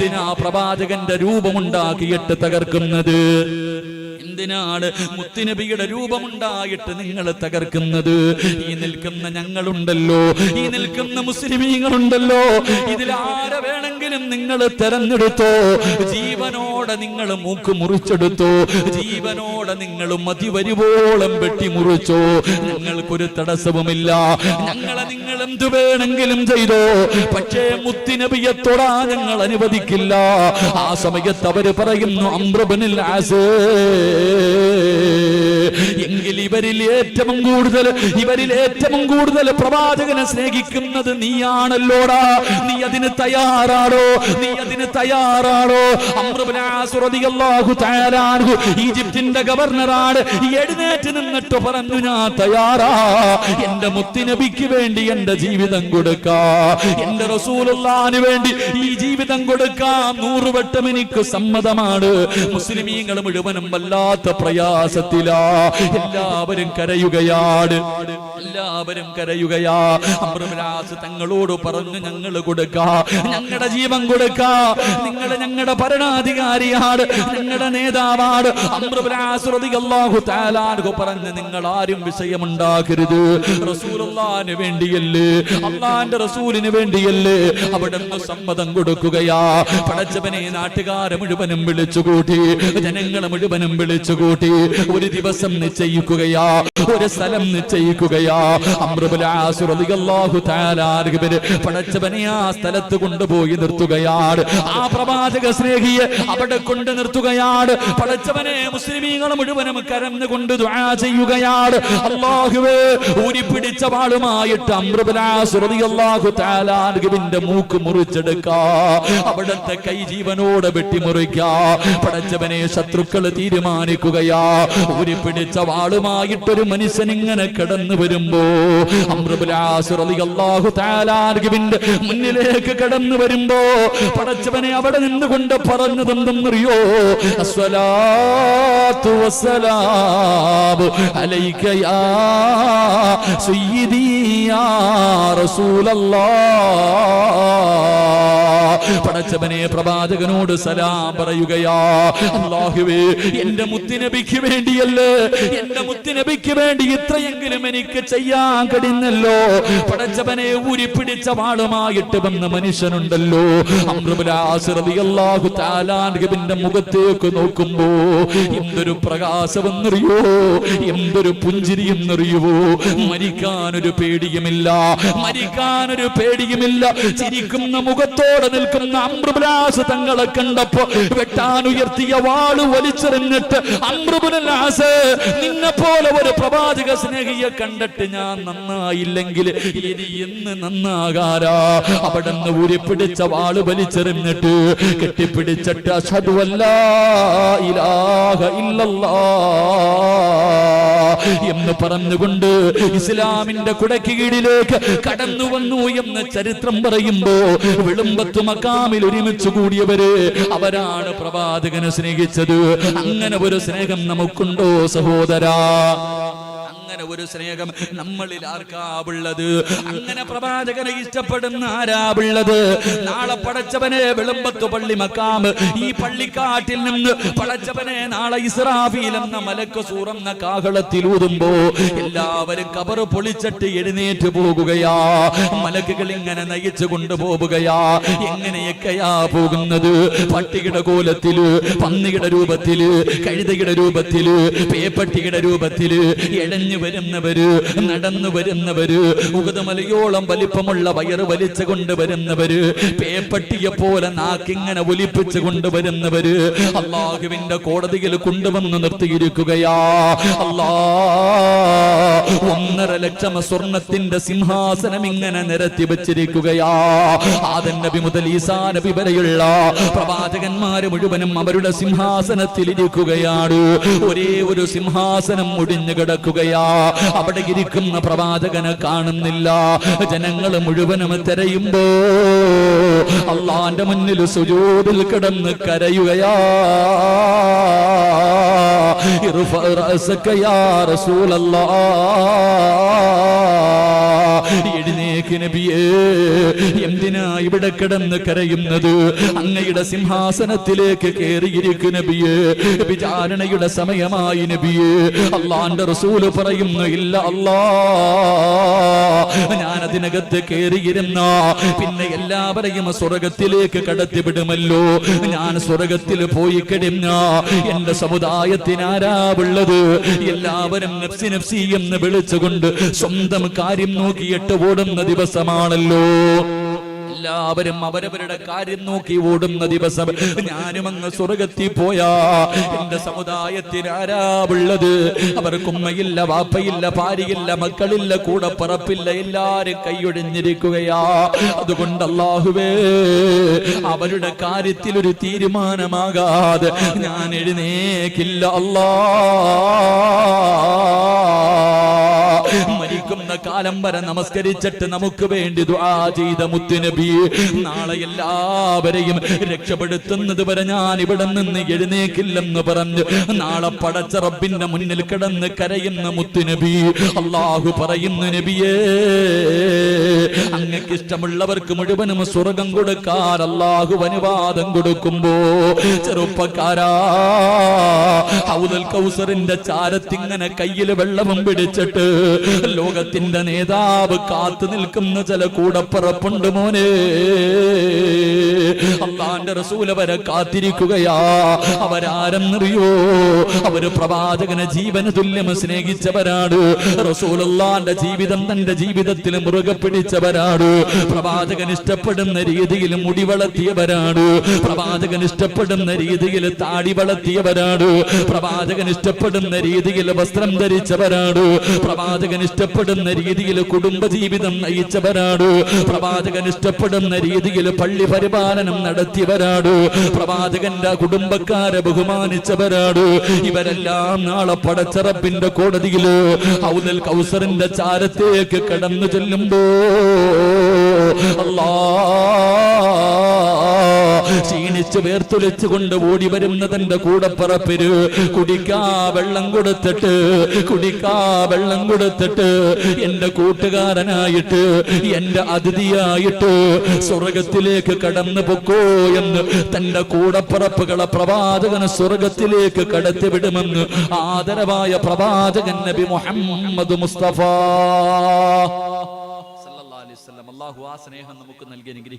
എന്തിനാ പ്രവാചകന്റെ രൂപമുണ്ടാക്കിയിട്ട് തകർക്കുന്നത്? എന്തിനാണ് മുത്തുനബിയുടെ രൂപമുണ്ടായിട്ട് നിങ്ങൾ തകർക്കുന്നത്? ഈ നിൽക്കുന്ന ഞങ്ങളുണ്ടല്ലോ ഈ നിൽക്കുന്ന മുസ്ലിമീങ്ങളുണ്ടല്ലോ ഇതിൽ ആരെ വേണമെങ്കിലും നിങ്ങൾ തെരഞ്ഞെടുത്തോ? ജീവനോടെ നിങ്ങൾ മൂക്ക് മുറിച്ചെടുത്തോ? ജീവനോടെ നിങ്ങൾ മതി വരുവോളം വെട്ടി മുറിച്ചോ? ഞങ്ങൾക്കൊരു തടസ്സവുമില്ല. ഞങ്ങളെ നിങ്ങൾ എന്തു വേണമെങ്കിലും ചെയ്തോ. പക്ഷേ മുത്തിനബിയെ തൊടാ ഞങ്ങൾ അനുവദിക്കില്ല. ആ സമയത്ത് അവർ പറയുന്നു അമ്രബനിൽ ആസേ. എങ്കിൽ ഇവരിൽ ഏറ്റവും കൂടുതൽ ഇവരിൽ ഏറ്റവും കൂടുതൽ പ്രവാചകനെ സ്നേഹിക്കുന്നത് നീയാണല്ലോടാ. നീ അതിന് തയ്യാറാണോ? നീ അതിന് തയ്യാറാണു? ഈജിപ്തിന്റെ ഗവർണറാണ്. എഴുന്നേറ്റ് നിന്നിട്ട് പറഞ്ഞു ഞാൻ തയ്യാറാ. എന്റെ മുത്തിനബിക്ക് വേണ്ടി എന്റെ ജീവിതം കൊടുക്കാ. എന്റെ റസൂലുള്ളാന് വേണ്ടി ഈ ജീവിതം കൊടുക്കാം. നൂറുവട്ടം എനിക്ക് സമ്മതമാണ്. മുസ്ലിമീങ്ങൾ മുഴുവനും വല്ലാത്ത പ്രയാസത്തിലാ. എല്ലാവരും കരയുകയാണ്. എല്ലാവരും കരയുകയാ. അമ്രവിലാസ് തങ്ങളോട് പറഞ്ഞു ഞങ്ങൾ കൊടുക്കാ. ഞങ്ങളുടെ ജീവൻ കൊടുക്കാ. നിങ്ങൾ ഞങ്ങളുടെ ഭരണാധികാരിയാണ്. ഞങ്ങളുടെ നേതാവാണ്. അള്ളാഹു താലാൻഹു പറഞ്ഞ് നിങ്ങൾ ആരും വിഷയമുണ്ടാക്കരുത്. റസൂലുള്ളാഹിന് വേണ്ടിയല്ലേ അള്ളാന്റെ റസൂലിന് വേണ്ടിയല്ലേ? അവിടെ സമ്മതം കൊടുക്കുകയാ. പടച്ചവനെ നാട്ടുകാരെ മുഴുവനും വിളിച്ചുകൂട്ടി. ജനങ്ങളെ മുഴുവനും വിളിച്ചുകൂട്ടി. ഒരു ദിവസം നിശ്ചയിക്കുകയാ. ഒരു സ്ഥലം നിശ്ചയിക്കുകയാ. പടച്ചവനെ ആ സ്ഥലത്ത് കൊണ്ടുപോയി നിർത്തുകയാണ്. ആ പ്രവാചക സ്നേഹിയെ അവിടെ കൊണ്ട് നിർത്തുകയാണ്. പടച്ചവനെ മുസ്ലിമീങ്ങൾ മുഴുവനും കരന്നുകൊണ്ട് ചെയ്യുകയാണ്. അള്ളാഹുവേ ഊരി പിടിച്ച വാളുമായിട്ട് അമ്രുബുലാഹു താലാർഗുവിന്റെ മൂക്ക് മുറിച്ചെടുക്കാ. അവിടത്തെ കൈ ജീവനോട് വെട്ടിമുറിക്കാ. പടച്ചവനെ ശത്രുക്കൾ തീരുമാനിക്കുകയാ. ഒരു പിടിച്ച വാളുമായിട്ടൊരു മനുഷ്യൻ ഇങ്ങനെ കടന്നു വരുമ്പോ അമ്രുബുലാഹു താലാർഗുവിന്റെ മുന്നിലേക്ക് കടന്നു വരുമ്പോ പടച്ചവനെ അവിടെ നിന്നുകൊണ്ട് പറഞ്ഞതെന്തെന്നറിയോ? അസ്വലാത്തു വസ്സലാമു അലൈക യാ സയ്യിദി യാ റസൂലല്ലാഹ് പടച്ചവനെ പ്രവാചകനോട് സലാം പറയുകയാ. അള്ളാഹുവേ എന്റെ മുത്തിനബിക്ക് വേണ്ടിയല്ലേ? എന്റെ മുത്തിനബിക്ക് വേണ്ടി ഇത്രയെങ്കിലും എനിക്ക് ചെയ്യാൻ കഴിഞ്ഞല്ലോ. പടച്ചവനെ ഊരി പിടിച്ച വാളുമായിട്ട് വന്ന മനുഷ്യനുണ്ടല്ലോ. അമ്രുബുലാഹു താലാൻഗിന്റെ മുഖത്തേക്ക് നോക്കുമ്പോ എന്തൊരു പ്രകാശമെന്നറിയോ? എന്തൊരു പുഞ്ചിരിയെന്നറിയുവോ? മരിക്കാനൊരു പേടിയുമില്ല. മരിക്കാനൊരു പേടിയുമില്ല. ചിരിക്കുന്ന മുഖത്തോടെ നിൽക്കുന്ന അമ്രുബുലാസ് തങ്ങളെ കണ്ടപ്പോ വെട്ടാനുയർത്തിയ വാൾ വലിച്ചെറിഞ്ഞിട്ട് അമ്രുബുലാസ് നിന്നെ പോലെ ഒരു പ്രവാചക സ്നേഹിയെ കണ്ടിട്ട് ഞാൻ നന്നായില്ലെങ്കിൽ ഇനി എന്ന് നന്നാകാരാ അവിടെ നിന്ന് ഊരിപ്പിടിച്ച വാൾ വലിച്ചെറിഞ്ഞിട്ട് കെട്ടിപ്പിടിച്ചിട്ട് അഷദു ഇലാഹ ഇല്ലല്ലാ എന്ന് പറഞ്ഞുകൊണ്ട് ഇസ്ലാമിന്റെ കുടക്ക് കീഴിലേക്ക് കടന്നു വന്നു എന്ന് ചരിത്രം പറയുമ്പോ വിളുമ്പത്ത് മക്കാമിൽ ഒരുമിച്ച് കൂടിയവര് അവരാണ് പ്രവാചകനെ സ്നേഹിച്ചത്. അങ്ങനെ ഒരു സ്നേഹം നമുക്കുണ്ടോ സഹോദരാ? അങ്ങനെ ഒരു സ്നേഹം നമ്മളിൽ ആർക്കാവുള്ളത്? അങ്ങനെ പ്രവാചകനെ ഇഷ്ടപ്പെടുന്ന ആരാവുള്ളത്? നാളെ പടച്ചവനെ വെളുമ്പത്ത് പള്ളി മക്കാമ് ഈ പള്ളിക്കാട്ടിൽ നിന്ന് പടച്ചവനെ നാളെ ഇസ്രാഫീൽ എന്ന മലക്ക് സൂറന്ന കാഹളത്തിൽ ഊതുമ്പോ എല്ലാവരും കബർ പൊളിച്ചിട്ട് എഴുന്നേറ്റ് പോകുകയാ. മലക്കുകൾ ഇങ്ങനെ നയിച്ചു കൊണ്ടുപോവുകയാ. എങ്ങനെയൊക്കെയാ പോകുന്നത്? പട്ടിയുടെ കോലത്തിൽ പന്നിയുടെ രൂപത്തിൽ കഴുതയുടെ രൂപത്തിൽ പേപ്പട്ടിയുടെ രൂപത്തിൽ എഴഞ്ഞു വരുന്നവര് നടന്നു വരുന്നവര് ഉഗതമലയോളം വലിപ്പമുള്ള വയറ് വലിച്ചു കൊണ്ടുവരുന്നവര് പേപ്പട്ടിയെ പോലെ നാക്കിങ്ങനെ ഒലിപ്പിച്ചു കൊണ്ടുവരുന്നവര് അള്ളാഹുവിന്റെ കോടതിയിൽ കൊണ്ടുവന്ന് നിർത്തിയിരിക്കുകയാ. അല്ലാ ഒന്നര ലക്ഷം സ്വർണത്തിന്റെ സിംഹാസനം ഇങ്ങനെ നിരത്തി വെച്ചിരിക്കുകയാ. ആദൻ നബി മുതൽ ഈസാ നബി വരെയുള്ള പ്രവാചകന്മാര് മുഴുവനും അവരുടെ സിംഹാസനത്തിൽ ഇരിക്കുകയാണ് ഒരേ ഒരു സിംഹാസനം മുടിഞ്ഞു കിടക്കുകയാ. അവിടെ ഇരിക്കുന്ന പ്രവാചകനെ കാണുന്നില്ല. ജനങ്ങൾ മുഴുവനും തിരയുമ്പോ അള്ളാന്റെ മുന്നിൽ സുജൂതിൽ കിടന്ന് കരയുകയാ. ഇർഫ നബിയേ എന്തിനാ ഇവിടെ കിടന്ന് കരയുന്നത്? അങ്ങയുടെ സിംഹാസനത്തിലേക്ക് കയറിയിരിക്കു നബിയേ വിചാരണയുടെ സമയമായി നബിയേ. അള്ളാന്റെ റസൂൽ പറയുന്നു ഇല്ല അല്ലാ ഞാൻ അതിനകത്ത് കയറിയിരുന്ന പിന്നെ എല്ലാവരെയും സ്വർഗത്തിലേക്ക് കടത്തിവിടുമല്ലോ. ഞാൻ സ്വർഗത്തിൽ പോയി കഴിഞ്ഞ എന്റെ സമുദായത്തിന് ആരാവുള്ളത് എല്ലാവരും നഫ്സി നഫ്സി എന്ന് വിളിച്ചുകൊണ്ട് സ്വന്തം കാര്യം നോക്കിയിട്ട് ഓടുന്ന ദിവസമാണല്ലോ. എല്ലാവരും അവരവരുടെ കാര്യം നോക്കി ഓടുന്ന ദിവസം ഞാനും അങ്ങ് സ്വർഗത്തിൽ പോയാ. എന്റെ സമുദായത്തിന് ആരാവുള്ളത് അവർക്ക് ഉമ്മയില്ല വാപ്പയില്ല ഭാര്യയില്ല മക്കളില്ല കൂടെ പറപ്പില്ല എല്ലാരും കൈയൊഴിഞ്ഞിരിക്കുകയാ. അതുകൊണ്ട് അള്ളാഹുവേ അവരുടെ കാര്യത്തിൽ ഒരു തീരുമാനമാകാതെ ഞാൻ എഴുന്നേക്കില്ല. അല്ലാ. കാലം നമസ്കരിച്ചിട്ട് നമുക്ക് വേണ്ടി ദുആ ചെയ്ത മുത്തുനബി. നാളെ എല്ലാവരെയും രക്ഷപ്പെടുത്തുന്നത് വരെ ഞാൻ ഇവിടെ നിന്ന് എഴുന്നേക്കില്ലെന്ന് പറഞ്ഞു. നാളെ പടച്ച റബ്ബിന്റെ മുന്നിൽ കിടന്ന് കരയുന്ന മുത്തുനബി. അള്ളാഹു പറയുന്നു നബിയേ അങ്ങക്ക് ഇഷ്ടമുള്ളവർക്ക് മുഴുവനും സ്വർഗം കൊടുക്കാൻ അള്ളാഹു അനുവാദം കൊടുക്കുമ്പോ ചെറുപ്പക്കാരാ ഹൗദൽ കൗസറിന്റെ ചാരത്തിങ്ങനെ കയ്യിൽ വെള്ളവും പിടിച്ചിട്ട് ലോകത്തിന്റെ നേതാവ് കാത്തു നിൽക്കുന്ന ചില കൂടപ്പറപ്പുണ്ട് മോനെ. അള്ളാന്റെ റസൂല വരെ കാത്തിരിക്കുകയാ. അവരാരെന്നറിയോ? അവർ പ്രവാചകനെ ജീവന് തുല്യം സ്നേഹിച്ചവരാണ്. റസൂലുള്ളാന്റെ ജീവിതം തന്റെ ജീവിതത്തിൽ മുറുകെ പിടിച്ചവരാണ്. പ്രവാചകൻ ഇഷ്ടപ്പെടുന്ന രീതിയിൽ മുടി വളർത്തിയവരാണ്. പ്രവാചകൻ ഇഷ്ടപ്പെടുന്ന രീതിയിൽ താടി വളർത്തിയവരാണ്. പ്രവാചകൻ ഇഷ്ടപ്പെടുന്ന രീതിയിൽ വസ്ത്രം ധരിച്ചവരാണ്. പ്രവാചകൻ ഇഷ്ടപ്പെടുന്ന രീതിയിൽ കുടുംബജീവിതം നയിച്ചവരാണ് പ്രവാചകൻ ഇഷ്ടപ്പെടുന്ന രീതിയിൽ പള്ളി പരിപാലനം നടത്തിയവരാണ് പ്രവാചകന്റെ കുടുംബക്കാരെ ബഹുമാനിച്ചവരാണ് ഇവരെല്ലാം നാളെ പടച്ചറപ്പിന്റെ കോടതിയിൽ ഔദൽ കൗസറിന്റെ ചാരത്തേക്ക് കടന്നു ചെല്ലുമ്പോ അല്ലാ ക്ഷീണിച്ച് വേർത്തൊലിച്ചു കൊണ്ട് ഓടി വരുന്നതിന്റെ കൂടപ്പറപ്പിര് കുടിക്കാ വെള്ളം കൊടുത്തിട്ട് കുടിക്കാ വെള്ളം കൊടുത്തിട്ട് എന്റെ കൂട്ടുകാരനായിട്ട് എന്റെ അതിഥിയായിട്ട് സ്വർഗത്തിലേക്ക് കടന്നു പൊക്കോ എന്ന് തന്റെ കൂടപ്പറപ്പുകളെ പ്രവാചകന് സ്വർഗത്തിലേക്ക് കടത്തിവിടുമെന്ന് ആദരവായ പ്രവാചകൻ നബി മുഹമ്മദ് മുസ്തഫ. അള്ളാഹു ആ സ്നേഹം നമുക്ക് നൽകി അനുഗ്രഹിക്കും.